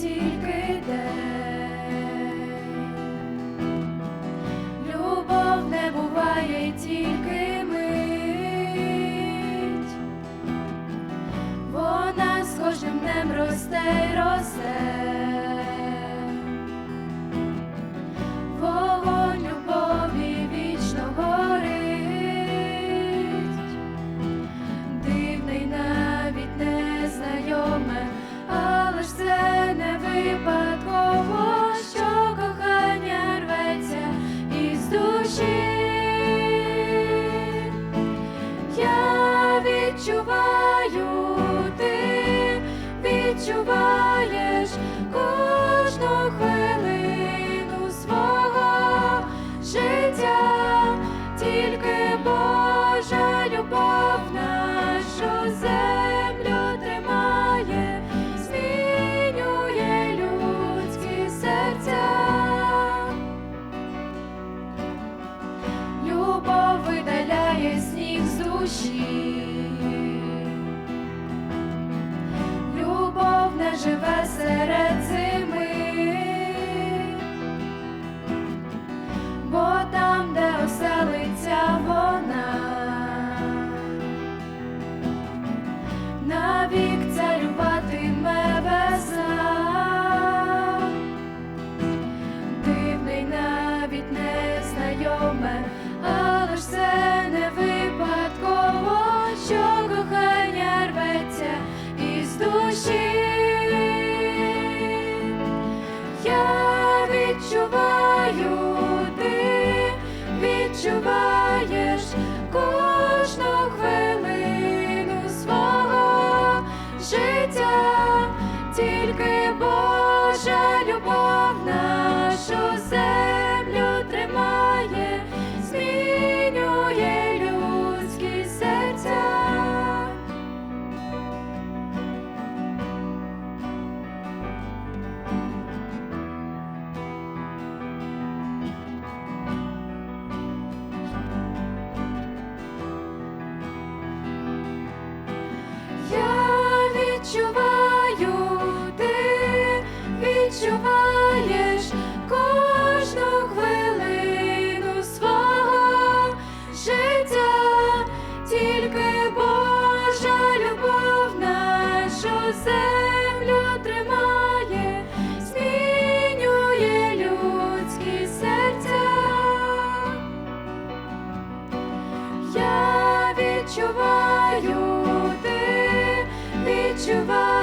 тільки день, любов не буває тільки мить, вона з кожним днем росте. кожну хвилину свого життя, тільки Божа любов нашу землю тримає, змінює людські серця, любов видаляє сніг з душі. живе. відчуваєш кожну хвилину свого життя, тільки відчуваю, ти відчуваєш. Чува.